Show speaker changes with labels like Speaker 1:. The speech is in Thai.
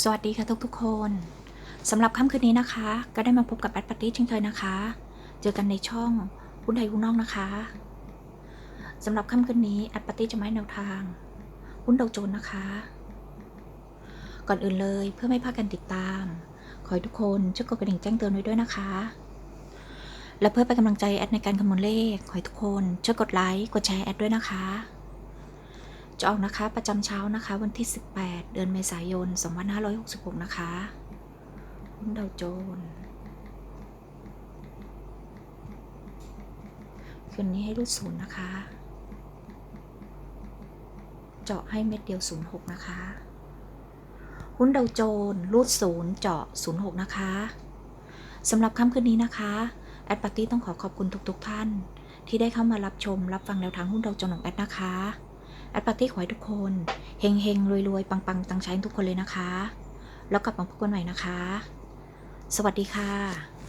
Speaker 1: สวัสดีค่ะทุกทุกๆคนสำหรับค่ำคืนนี้นะคะ ก็ได้มาพบกับแอดปาร์ตี้เช่นเคยนะคะ เจอกันในช่องหุ้นไทยหุ้นนอกนะคะสำหรับค่ำคืนนี้แอดปาร์ตี้จะไมาให้แนวทางหุ้นดาวโจนส์นะคะ ก่อนอื่นเลยเพื่อไม่พลาดกันติดตาม ขอให้ทุกคนช่วยกดกระดิ่งแจ้งเตือนไว้ด้วยนะคะ และเพื่อเป็นกำลังใจแอดในการคำนวณเลขขอให้ทุกคนช่วยกดไลค์กดแชร์แอดด้วยนะคะ จะออกนะคะประจำเช้านะคะ วันที่ 18 เดือนเมษายน 2566 นะคะหุ้นดาวโจนส์คืนนี้ให้รูดศูนย์นะคะ เจาะให้เม็ดเดียว 06 นะคะ หุ้นดาวโจนส์รูดศูนย์เจาะ 06 นะคะสำหรับค่ำคืนนี้นะคะแอดปาร์ตี้ต้องขอขอบคุณทุกๆทท่าน ที่ได้เข้ามารับชมรับฟังแนวทางหุ้นดาวโจนส์ของแอดนะคะ แอดปาร์ตี้ขอให้ทุกคนเฮงเฮงรวยรวยปังปังตังใช้ทุกคนเลยนะคะ แล้วกลับมาพบกันใหม่นะคะ สวัสดีค่ะ